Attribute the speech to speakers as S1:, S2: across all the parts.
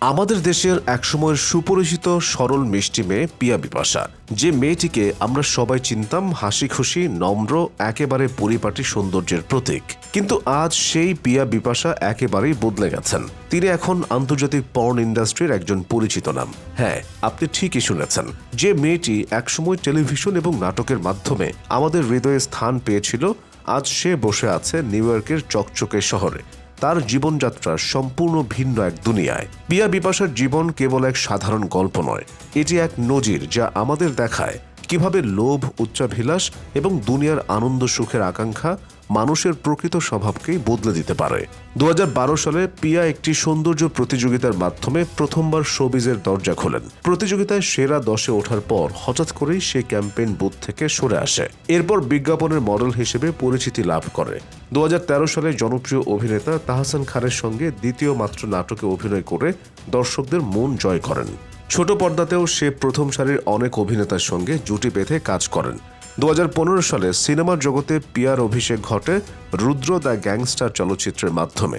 S1: আমাদের দেশের একসময়ের সুপরিচিত সরল মিষ্টি মেয়ে পিয়া বিপাশা। যে মেয়েটিকে আমরা সবাই চিনতাম হাসি খুশি নম্র, একেবারে পরিপাটি সৌন্দর্যের প্রতীক। কিন্তু আজ সেই পিয়া বিপাশা একেবারেই বদলে গেছেন। তিনি এখন আন্তর্জাতিক পর্ন ইন্ডাস্ট্রির একজন পরিচিত নাম। হ্যাঁ আপনি ঠিকই শুনেছেন। যে মেয়েটি একসময় টেলিভিশন এবং নাটকের মাধ্যমে আমাদের হৃদয়ে স্থান পেয়েছিল, আজ সে বসে আছে নিউ ইয়র্কের চকচকে শহরে। তার জীবনযাত্রা সম্পূর্ণ ভিন্ন এক দুনিয়ায়। পিয়া বিপাশার জীবন কেবল এক সাধারণ গল্প নয়, এটি এক নজির যা আমাদের দেখায় কীভাবে লোভ, উচ্চাভিলাষ এবং দুনিয়ার আনন্দ, সুখের আকাঙ্ক্ষা মানুষের প্রকৃত স্বভাবকেই বদলে দিতে পারে। দু হাজার বারো সালে পিয়া একটি সৌন্দর্য প্রতিযোগিতার মাধ্যমে প্রথমবার শোবিজের দরজা খোলেন। প্রতিযোগিতায় সেরা দশে ওঠার পর হঠাৎ করেই সে ক্যাম্পেইন বুথ থেকে সরে আসে। এরপর বিজ্ঞাপনের মডেল হিসেবে পরিচিতি লাভ করে। দু হাজার তেরো সালে জনপ্রিয় অভিনেতা তাহসান খানের সঙ্গে দ্বিতীয় মাত্র নাটকে অভিনয় করে দর্শকদের মন জয় করেন। ছোট পর্দাতেও সে প্রথম সারির অনেক অভিনেতার সঙ্গে জুটি বেঁধে কাজ করেন। দু হাজার পনেরো সালে সিনেমার জগতে পিয়ার অভিষেক ঘটে রুদ্র দ্য গ্যাংস্টার চলচ্চিত্রের মাধ্যমে,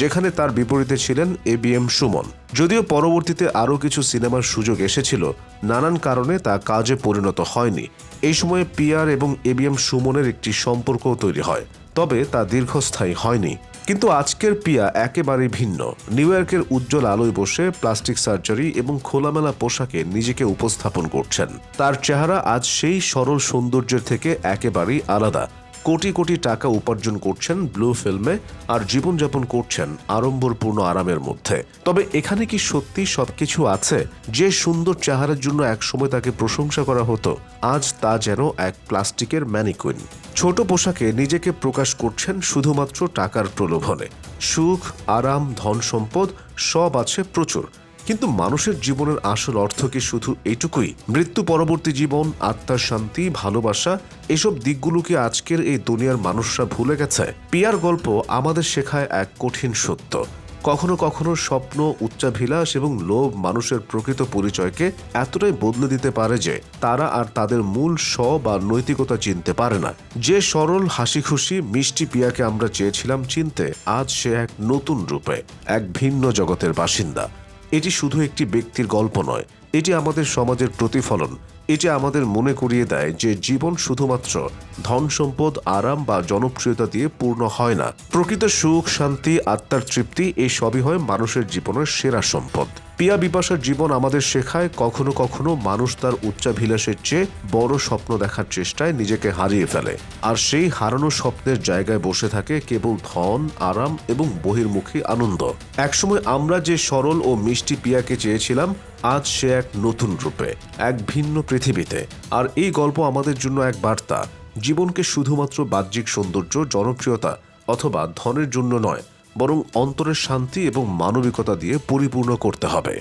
S1: যেখানে তার বিপরীতে ছিলেন এ বি এম সুমন। যদিও পরবর্তীতে আরও কিছু সিনেমার সুযোগ এসেছিল, নানান কারণে তা কাজে পরিণত হয়নি। এই সময়ে পিয়ার এবং এ বি এম সুমনের একটি সম্পর্কও তৈরি হয়, তবে তা দীর্ঘস্থায়ী হয়নি। কিন্তু আজকের পিয়া একেবারেই ভিন্ন। নিউ ইয়র্কের উজ্জ্বল আলোয় বসে প্লাস্টিক সার্জারি এবং খোলামেলা পোশাকে নিজেকে উপস্থাপন করছেন। তার চেহারা আজ সেই সরল সৌন্দর্যের থেকে একেবারেই আলাদা। কোটি কোটি টাকা উপার্জন করছেন ব্লু ফিল্মে আর জীবনযাপন করছেন আড়ম্বরপূর্ণ আরামের মধ্যে। তবে এখানে কি সত্যি সবকিছু আছে? যে সুন্দর চেহারার জন্য একসময় তাকে প্রশংসা করা হতো, আজ তা যেন এক প্লাস্টিকের ম্যানিকুইন। ছোট পোশাকে নিজেকে প্রকাশ করছেন শুধুমাত্র টাকার প্রলোভনে। সুখ, আরাম ধন সম্পদ সব আছে প্রচুর। কিন্তু মানুষের জীবনের আসল অর্থ কি শুধু এইটুকুই মৃত্যু পরবর্তী জীবন, আত্মার শান্তি, ভালোবাসা, এসব দিকগুলোকে আজকের এই দুনিয়ার মানুষরা ভুলে গেছে? পিয়ার গল্প আমাদের শেখায় এক কঠিন সত্য। কখনো কখনো স্বপ্ন, উচ্চাভিলাষ এবং লোভ মানুষের প্রকৃত পরিচয়কে এতটাই বদলে দিতে পারে যে তারা আর তাদের মূল স্ব বা নৈতিকতা চিনতে পারে না। যে সরল হাসি খুশি মিষ্টি পিয়াকে আমরা চেয়েছিলাম চিনতে, আজ সে এক নতুন রূপে, এক ভিন্ন জগতের বাসিন্দা। এটি শুধু একটি ব্যক্তির গল্প নয়, এটি আমাদের সমাজের প্রতিফলন। এটি আমাদের মনে করিয়ে দেয় যে জীবন শুধুমাত্র ধন সম্পদ, আরাম বা জনপ্রিয়তা দিয়ে পূর্ণ হয় না। প্রকৃত সুখ, শান্তি, আত্মার তৃপ্তি এই সবই হয় মানুষের জীবনের সেরা সম্পদ। পিয়া বিপাশার জীবন আমাদের শেখায় কখনো কখনো মানুষ তার উচ্চাভিলাষের চেয়ে বড় স্বপ্ন দেখার চেষ্টায় নিজেকে হারিয়ে ফেলে। আর সেই হারানো স্বপ্নের জায়গায় বসে থাকে কেবল ধন, আরাম এবং বহির্মুখী আনন্দ। একসময় আমরা যে সরল ও মিষ্টি পিয়াকে চেয়েছিলাম, আজ সে এক নতুন রূপে, এক ভিন্ন পৃথিবীতে। আর এই গল্প আমাদের জন্য এক বার্তা। জীবনকে শুধুমাত্র বাহ্যিক সৌন্দর্য, জনপ্রিয়তা অথবা ধনের জন্য নয় বরং অন্তরের শান্তি এবং মানবিকতা দিয়ে পরিপূর্ণ করতে হবে।